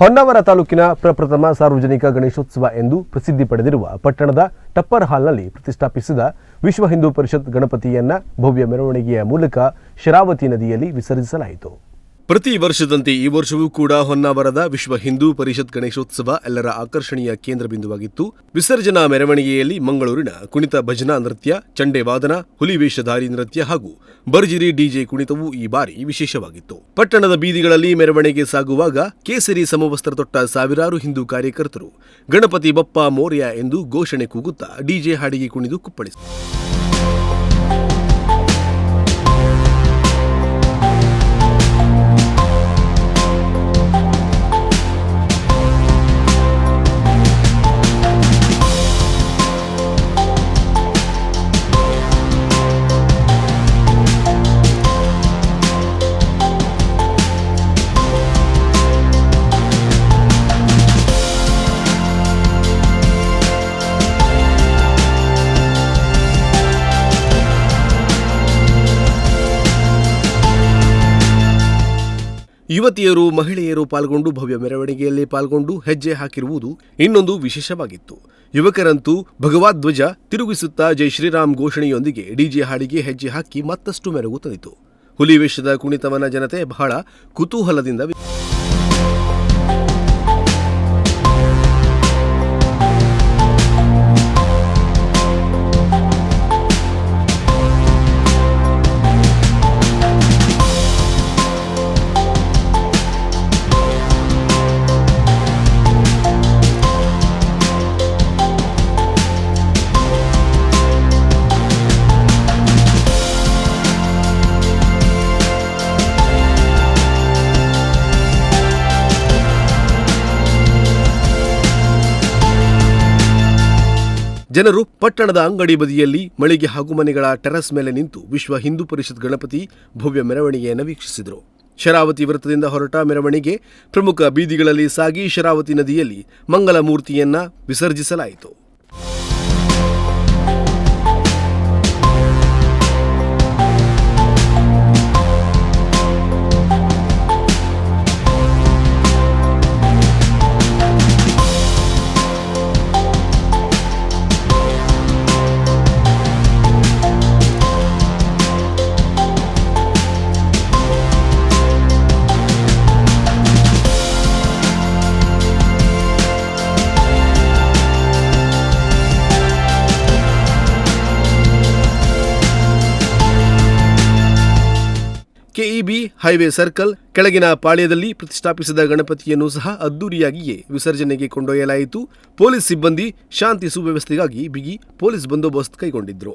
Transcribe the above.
ಹೊನ್ನಾವರ ತಾಲೂಕಿನ ಪ್ರಪ್ರಥಮ ಸಾರ್ವಜನಿಕ ಗಣೇಶೋತ್ಸವ ಎಂದು ಪ್ರಸಿದ್ಧಿ ಪಡೆದಿರುವ ಪಟ್ಟಣದ ಟಪ್ಪರ್ ಹಾಲ್ನಲ್ಲಿ ಪ್ರತಿಷ್ಠಾಪಿಸಿದ ವಿಶ್ವ ಹಿಂದೂ ಪರಿಷತ್ ಗಣಪತಿಯನ್ನ ಭವ್ಯ ಮೆರವಣಿಗೆಯ ಮೂಲಕ ಶರಾವತಿ ನದಿಯಲ್ಲಿ ವಿಸರ್ಜಿಸಲಾಯಿತು. ಪ್ರತಿ ವರ್ಷದಂತೆ ಈ ವರ್ಷವೂ ಕೂಡ ಹೊನ್ನಾವರದ ವಿಶ್ವ ಹಿಂದೂ ಪರಿಷತ್ ಗಣೇಶೋತ್ಸವ ಎಲ್ಲರ ಆಕರ್ಷಣೀಯ ಕೇಂದ್ರ ಬಿಂದುವಾಗಿತ್ತು ವಿಸರ್ಜನಾ ಮೆರವಣಿಗೆಯಲ್ಲಿ ಮಂಗಳೂರಿನ ಕುಣಿತ ಭಜನಾ ನೃತ್ಯ, ಚಂಡೆ ವಾದನ, ಹುಲಿ ವೇಷಧಾರಿ ನೃತ್ಯ ಹಾಗೂ ಬರ್ಜಿರಿ ಡಿಜೆ ಕುಣಿತವು ಈ ಬಾರಿ ವಿಶೇಷವಾಗಿತ್ತು. ಪಟ್ಟಣದ ಬೀದಿಗಳಲ್ಲಿ ಮೆರವಣಿಗೆ ಸಾಗುವಾಗ ಕೇಸರಿ ಸಮವಸ್ತ್ರ ತೊಟ್ಟ ಸಾವಿರಾರು ಹಿಂದೂ ಕಾರ್ಯಕರ್ತರು, ಗಣಪತಿ ಬಪ್ಪ ಮೋರ್ಯ ಎಂದು ಘೋಷಣೆ ಕೂಗುತ್ತಾ ಡಿಜೆ ಹಾಡಿಗೆ ಕುಣಿದು ಕುಪ್ಪಳಿಸಿದರು. ಯುವತಿಯರು, ಮಹಿಳೆಯರು ಪಾಲ್ಗೊಂಡು ಭವ್ಯ ಮೆರವಣಿಗೆಯಲ್ಲಿ ಪಾಲ್ಗೊಂಡು ಹೆಜ್ಜೆ ಹಾಕಿರುವುದು ಇನ್ನೊಂದು ವಿಶೇಷವಾಗಿತ್ತು. ಯುವಕರಂತೂ ಭಗವಾಧ್ವಜ ತಿರುಗಿಸುತ್ತಾ ಜೈ ಶ್ರೀರಾಮ್ ಘೋಷಣೆಯೊಂದಿಗೆ ಡಿಜೆ ಹಾಡಿಗೆ ಹೆಜ್ಜೆ ಹಾಕಿ ಮತ್ತಷ್ಟು ಮೆರಗು ತಂದಿತು ಹುಲಿ ವೇಷದ ಕುಣಿತವನ ಜನತೆ ಬಹಳ ಕುತೂಹಲದಿಂದ ಜನರು ಪಟ್ಟಣದ ಅಂಗಡಿ ಬದಿಯಲ್ಲಿ ಮಳಿಗೆ ಹಾಗೂ ಮನೆಗಳ ಟೆರಸ್ ಮೇಲೆ ನಿಂತು ವಿಶ್ವ ಹಿಂದೂ ಪರಿಷತ್ ಗಣಪತಿ ಭವ್ಯ ಮೆರವಣಿಗೆಯನ್ನು ವೀಕ್ಷಿಸಿದರು. ಶರಾವತಿ ವೃತ್ತದಿಂದ ಹೊರಟ ಮೆರವಣಿಗೆ ಪ್ರಮುಖ ಬೀದಿಗಳಲ್ಲಿ ಸಾಗಿ ಶರಾವತಿ ನದಿಯಲ್ಲಿ ಮಂಗಲ ಮೂರ್ತಿಯನ್ನ ವಿಸರ್ಜಿಸಲಾಯಿತು. ಕೆಇಬಿ ಹೈವೇ ಸರ್ಕಲ್ ಕೆಳಗಿನ ಪಾಳ್ಯದಲ್ಲಿ ಪ್ರತಿಷ್ಠಾಪಿಸಿದ ಗಣಪತಿಯನ್ನು ಸಹ ಅದ್ದೂರಿಯಾಗಿಯೇ ವಿಸರ್ಜನೆಗೆ ಕೊಂಡೊಯ್ಯಲಾಯಿತು. ಪೊಲೀಸ್ ಸಿಬ್ಬಂದಿ ಶಾಂತಿ ಸುವ್ಯವಸ್ಥೆಗಾಗಿ ಬಿಗಿ ಪೊಲೀಸ್ ಬಂದೋಬಸ್ತ್ ಕೈಗೊಂಡಿದ್ರು.